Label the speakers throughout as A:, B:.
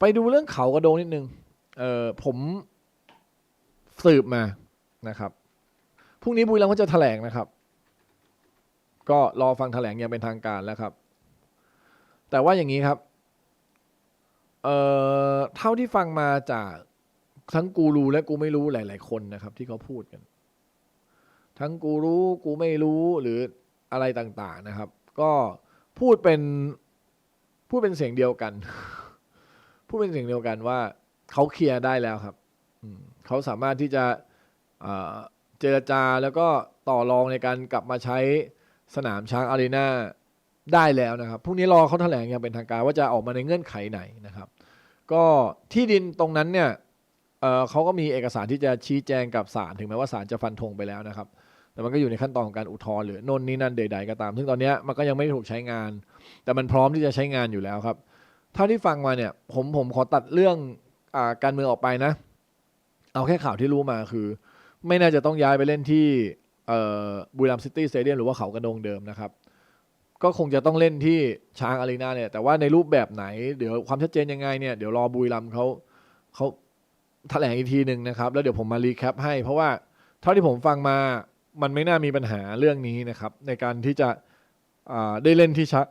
A: ไปดูเรื่องเขากระโดงนิดนึง เออผมสืบมานะครับ พรุ่งนี้บุรีรัมย์เขาจะแถลงนะครับ ก็รอฟังแถลงอย่างเป็นทางการแล้วครับ แต่ว่าอย่างนี้ครับ เอ่อ เท่าที่ฟังมาจากทั้งกูรู้และกูไม่รู้หลาย ๆ คนนะครับ ที่เขาพูดกัน ทั้งกูรู้กูไม่รู้หรืออะไรต่าง ๆ นะครับ ก็พูดเป็นพูดเป็นเสียงเดียวกัน พูดเป็นเสียงเดียวกันว่าเขาเคลียร์ได้แล้วครับอืเขาสามารถที่จะเจรจาแล้วก็ต่อรองในการกลับมาใช้สนามช้างอารีนาได้แล้วนะครับพรุ่งนี้รอเขาแถลงอย่างเป็นทางการว่าจะออกมาในเงื่อนไขไหนนะครับ ก็ที่ดินตรงนั้นเนี่ยเเขาก็มีเอกสารที่จะชี้แจงกับศาลถึงแม้ว่าศาลจะฟันธงไปแล้วนะครับ แต่มันก็อยู่ในขั้นตอนของการอุทธรณ์หรือโนนนี่นั่นใด ๆ ก็ตาม ซึ่งตอนนี้มันก็ยังไม่ถูกใช้งาน แต่มันพร้อมที่จะใช้งานอยู่แล้วครับ เท่าที่ฟังมาเนี่ย ผมผมขอตัดเรื่องอการเมืองออกไปนะ เอาแค่ข่าวที่รู้มาคือ ไม่น่าจะต้องย้ายไปเล่นที่บุรีรัมซิตี้สเตเดียมหรือว่าเขากระดงเดิมนะครับ ก็คงจะต้องเล่นที่ช้างอารีนาเนี่ย แต่ว่าในรูปแบบไหน เดี๋ยวความชัดเจนยังไงเนี่ย เดี๋ยวรอบุรีรัมย์เขาเขาแถลงอีกทีหนึ่งนะครับ แล้วเดี๋ยวผมมารีแคปให้ เพราะว่าเท่าที่ผมฟังมา มันไม่น่ามีปัญหาเรื่องนี้นะครับ ในการที่จะได้เล่นที่ช้าง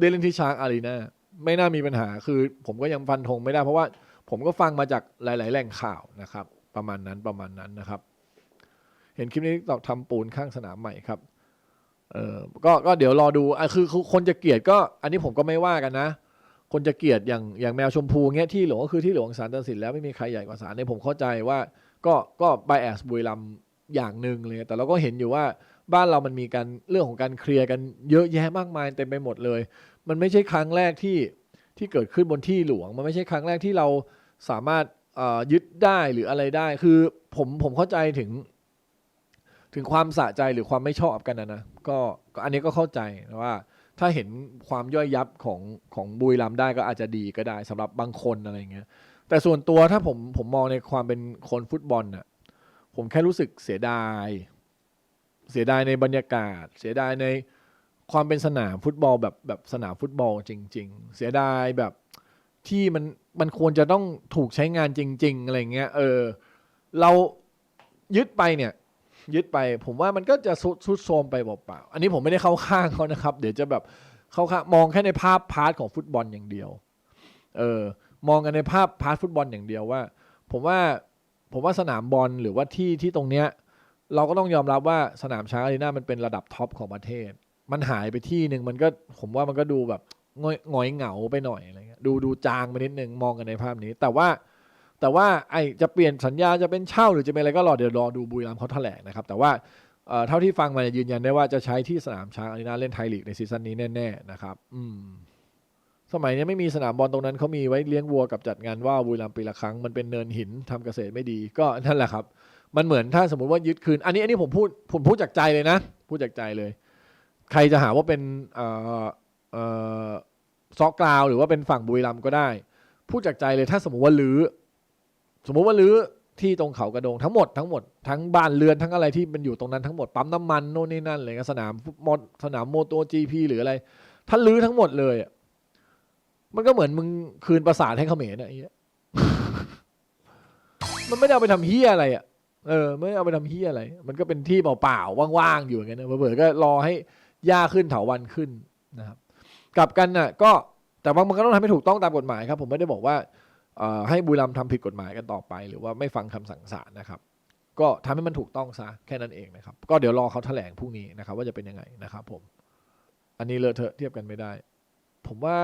A: ได้เล่นที่ช้างอารีนา ไม่น่ามีปัญหาคือผมก็ยังฟันธงไม่ได้เพราะว่าผมก็ฟังมาจากหลาย ๆ แหล่งข่าวนะครับ ประมาณนั้นประมาณนั้นนะครับ เห็นคลิปนี้ตอกทำปูนข้างสนามใหม่ครับเออก็ก็เดี๋ยวรอดูอะคือคือคนจะเกลียดก็ อันนี้ผมก็ไม่ว่ากันนะ คนจะเกลียดอย่างอย่างแมวชมพูเงี้ยที่หลวงก็คือที่หลวงศาลตัดสินแล้วไม่มีใครใหญ่กว่าศาลเนี่ยผมเข้าใจว่า ก็ก็ไบแอสบุรีรัมอย่างหนึ่งเลย แต่เราก็เห็นอยู่ว่าบ้านเรามันมีการเรื่องของการเคลียร์กันเยอะแยะมากมายเต็มไปหมดเลย มันไม่ใช่ครั้งแรกที่ที่เกิดขึ้นบนที่หลวง มันไม่ใช่ครั้งแรกที่เราสามารถอ่อยึดได้หรืออะไรได้ คือผมผมเข้าใจถึง ถึงความสะใจหรือความไม่ชอบกันนะนะก็ก็อันนี้ก็เข้าใจว่า ถ้าเห็นความย่อยยับของของบุรีรัมได้ก็อาจจะดีก็ได้สำหรับบางคนอะไรเงี้ย แต่ส่วนตัวถ้าผมผมมองในความเป็นคนฟุตบอลน่ะผมแค่รู้สึกเสียดาย เสียดายในบรรยากาศ เสียดายใน ความเป็นสนามฟุตบอลแบบแบบสนามฟุตบอลจริง ๆ เสียดายแบบที่มันมันควรจะต้องถูกใช้งานจริง ๆ อะไรเงี้ย เออ เรายึดไปเนี่ย ยึดไป ผมว่ามันก็จะสุดสุดโทมไปเปล่าๆอันนี้ผมไม่ได้เข้าข้างเขานะครับ เดี๋ยวจะแบบเข้าข้างมองแค่ในภาพพาร์ทของฟุตบอลอย่างเดียว เออ มองกันในภาพพาร์ทฟุตบอลอย่างเดียวว่า ผมว่าผมว่าสนามบอลหรือว่าที่ที่ตรงเนี้ย เราก็ต้องยอมรับว่าสนามช้างอารีนามันเป็นระดับท็อปของประเทศ มันหายไปที่หนึ่งมันก็ผมว่ามันก็ดูแบบงอยงอยเหงาไปหน่อยอะไรเงี้ยดูดูจางไปนิดนึงมองกันในภาพนี้ แต่ว่าแต่ว่าไอจะเปลี่ยนสัญญาจะเป็นเช่าหรือจะเป็นอะไรก็รอเดี๋ยวรอดูบุรีรัมย์เขาแถลงนะครับ แต่ว่าเท่าที่ฟังมายืนยันได้ว่าจะใช้ที่สนามช้างอารีนาเล่นไทยลีกในซีซั่นนี้แน่ๆนะครับ อืม สมัยนี้ไม่มีสนามบอลตรงนั้นเขามีไว้เลี้ยงวัวกับจัดงานว่าวบุรีรัมย์ปีละครั้งมันเป็นเนินหินทำเกษตรไม่ดีก็นั่นแหละครับ มันเหมือนถ้าสมมติว่ายึดคืน อันนี้อันนี้ผมพูดผมพูดจากใจเลยนะ พูดจากใจเลย ใครจะหาว่าเป็นเอ่อเอ่อซอกกราว หรือว่าเป็นฝั่งบุรีรัมย์ก็ได้ พูดจากใจเลยถ้าสมมติว่าลื้อสมมติว่าลื้อที่ตรงเขากระโดงทั้งหมดทั้งหมดทั้งบ้านเรือนทั้งอะไรที่มันอยู่ตรงนั้นทั้งหมดปั๊มน้ำมันโน่นนี่นั่นเลยสนามฟุตบอสนามโมโตจีพีหรืออะไร ถ้าลื้อทั้งหมดเลยอะมันก็เหมือนมึงคืนประสาทให้เขมรอะไอ้เหี้ยมันไม่ได้เอาไปทำเฮียอะไรอะเออไม่ได้เอาไปทำเฮียอะไร มันก็เป็นที่เปล่าๆว่างๆอยู่อย่างเงี้ยนะเผื่อๆก็รอให้ หญ้าขึ้นเถาวันขึ้นนะครับกลับกันน่ะก็แต่ว่ามันก็ต้องทำให้ถูกต้องตามกฎหมายครับ ผมไม่ได้บอกว่าให้บุรีรัมย์ทำผิดกฎหมายกันต่อไป หรือว่าไม่ฟังคำสั่งศาลนะครับ ก็ทำให้มันถูกต้องซะแค่นั้นเองนะครับ ก็เดี๋ยวรอเขาแถลงพรุ่งนี้นะครับ ว่าจะเป็นยังไงนะครับ ผม อันนี้เลอะเทอะเทียบกันไม่ได้ ผมว่า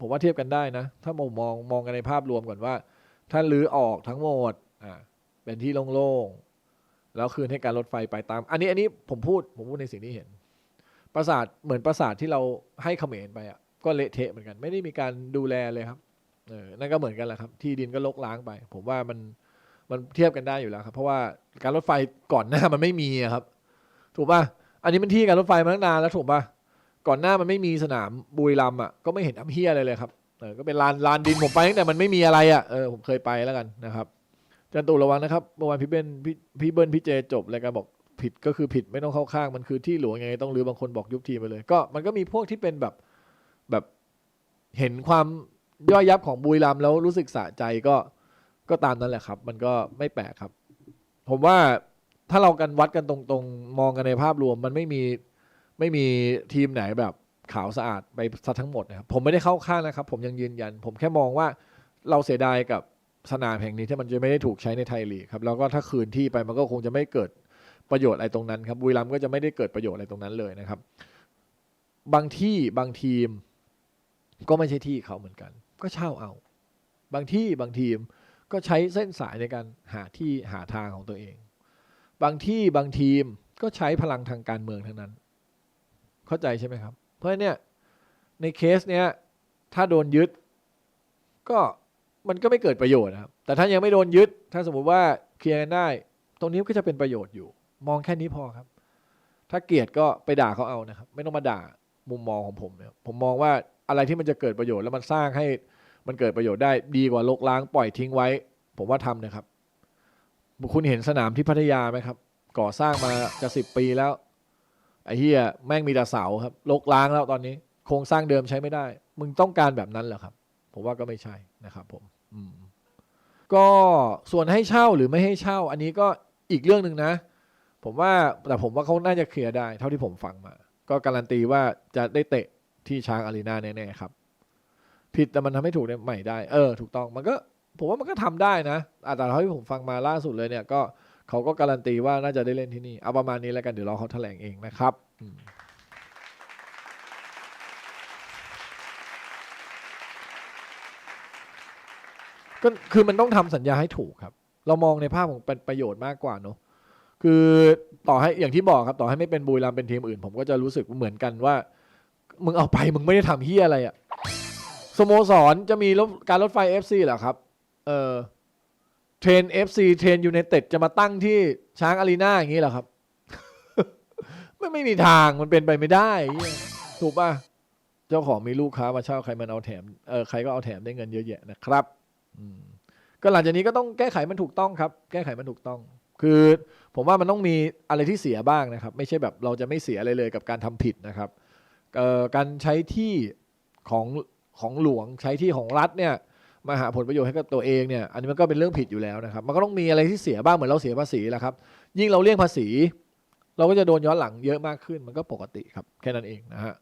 A: ผมว่าเทียบกันได้นะ ถ้ามองมองมองกันในภาพรวมก่อนว่า ถ้าลื้อออกทั้งหมดอ่าเป็นที่โล่งๆแล้วคืนให้การรถไฟไปตาม อันนี้อันนี้ผมพูดผมพูดในสิ่งที่เห็น ปราสาทเหมือนปราสาทที่เราให้เขมรไปอะก็เละเทะเหมือนกัน ไม่ได้มีการดูแลเลยครับเออนั่นก็เหมือนกันแหละครับ ที่ดินก็ลกล้างไป ผมว่ามันมันเทียบกันได้อยู่แล้วครับ เพราะว่าการรถไฟก่อนหน้ามันไม่มีครับ ถูกป่ะอันนี้มันที่การรถไฟมาตั้งนานแล้วถูกป่ะก่อนหน้ามันไม่มีสนามบุรีรัมอะก็ไม่เห็นอัมเฮียอะไรเลยครับเออก็เป็นลานลานดินผมไปตั้งแต่มันไม่มีอะไรอะเออผมเคยไปแล้วกันนะครับจันตูระวังนะครับเมื่อวานพี่เบนพี่พี่เบิ้ลพี่เจจบรายการบอก ผิดก็คือผิดไม่ต้องเข้าข้างมันคือที่หลวงยังไงต้องรื้อบางคนบอกยุบทีมไปเลย ก็มันก็มีพวกที่เป็นแบบแบบเห็นความย่อยยับของบุรีรัมแล้วรู้สึกสะใจก็ก็ตามนั้นแหละครับ มันก็ไม่แปลกครับ ผมว่าถ้าเรากันวัดกันตรงๆ มองกันในภาพรวม มันไม่มีไม่มีทีมไหนแบบขาวสะอาดไปซะทั้งหมดนะครับผมไม่ได้เข้าข้างนะครับ ผมยังยืนยัน ผมแค่มองว่าเราเสียดายกับสนามแห่งนี้ที่มันจะไม่ได้ถูกใช้ในไทยลีกครับแล้วก็ถ้าคืนที่ไปมันก็คงจะไม่เกิด ประโยชน์อะไรตรงนั้นครับบุรีรัมย์ก็จะไม่ได้เกิดประโยชน์อะไรตรงนั้นเลยนะครับ บางที่บางทีมก็ไม่ใช่ที่เขาเหมือนกัน ก็เช่าเอา บางที่บางทีมก็ใช้เส้นสายในการหาที่หาทางของตัวเอง บางที่บางทีมก็ใช้พลังทางการเมืองทั้งนั้น เข้าใจใช่ไหมครับ เพราะเนี่ยในเคสเนี้ยถ้าโดนยึดก็มันก็ไม่เกิดประโยชน์นะครับ แต่ถ้ายังไม่โดนยึด ถ้าสมมุติว่าเคลียร์กันได้ ตรงนี้ก็จะเป็นประโยชน์อยู่ มองแค่นี้พอครับ ถ้าเกลียดก็ไปด่าเขาเอานะครับ ไม่ต้องมาด่ามุมมองของผมเนี่ยผมมองว่าอะไรที่มันจะเกิดประโยชน์แล้วมันสร้างให้มันเกิดประโยชน์ได้ดีกว่าลกล้างปล่อยทิ้งไว้ ผมว่าทำนะครับ คุณเห็นสนามที่พัทยาไหมครับ ก่อสร้างมาจะสิบปีแล้วไอ้เฮียแม่งมีแต่เสาครับลกล้างแล้วตอนนี้ โครงสร้างเดิมใช้ไม่ได้ มึงต้องการแบบนั้นเหรอครับ ผมว่าก็ไม่ใช่นะครับ ผม อืมก็ส่วนให้เช่าหรือไม่ให้เช่า อันนี้ก็อีกเรื่องหนึ่งนะ ผมว่าแต่ผมว่าเขาน่าจะเคลียร์ได้ เท่าที่ผมฟังมา ก็การันตีว่าจะได้เตะที่ช้างอารีนาแน่ๆครับ ผิดแต่มันทำให้ถูกได้ใหม่ได้ เออ ถูกต้องมันก็ ผมว่ามันก็ทำได้นะแต่เท่าที่ผมฟังมาล่าสุดเลยเนี่ย ก็เขาก็การันตีว่าน่าจะได้เล่นที่นี่เอาประมาณนี้แล้วกันเดี๋ยวรอเขาแถลงเองนะครับก็คือมันต้องทำสัญญาให้ถูกครับ เรามองในภาพของเป็นประโยชน์มากกว่าเนอะ คือต่อให้อย่างที่บอกครับต่อให้ไม่เป็นบุรีรัมย์เป็นทีมอื่น ผมก็จะรู้สึกเหมือนกันว่า มึงเอาไปมึงไม่ได้ทำเฮียอะไรอะสโมสรจะมีรถการรถไฟ FC เหรอครับ เออเทรน FC เทรนยูไนเต็ดจะมาตั้งที่ช้างอารีนาอย่างนี้เหรอครับ ไม่ไม่มีทางมันเป็นไปไม่ได้ ถูกป่ะ เจ้าของมีลูกค้ามาเช่าใครมันเอาแถมเออใครก็เอาแถมได้เงินเยอะแยะนะครับอืมก็หลังจากนี้ก็ต้องแก้ไขมันถูกต้องครับ แก้ไขมันถูกต้อง คือผมว่ามันต้องมีอะไรที่เสียบ้างนะครับ ไม่ใช่แบบเราจะไม่เสียอะไรเลยกับการทำผิดนะครับการใช้ที่ของของหลวงใช้ที่ของรัฐเนี่ยมาหาผลประโยชน์ให้กับตัวเองเนี่ยอันนี้มันก็เป็นเรื่องผิดอยู่แล้วนะครับ มันก็ต้องมีอะไรที่เสียบ้างเหมือนเราเสียภาษีแหละครับ ยิ่งเราเลี่ยงภาษี เราก็จะโดนย้อนหลังเยอะมากขึ้นมันก็ปกติครับแค่นั้นเองนะฮะ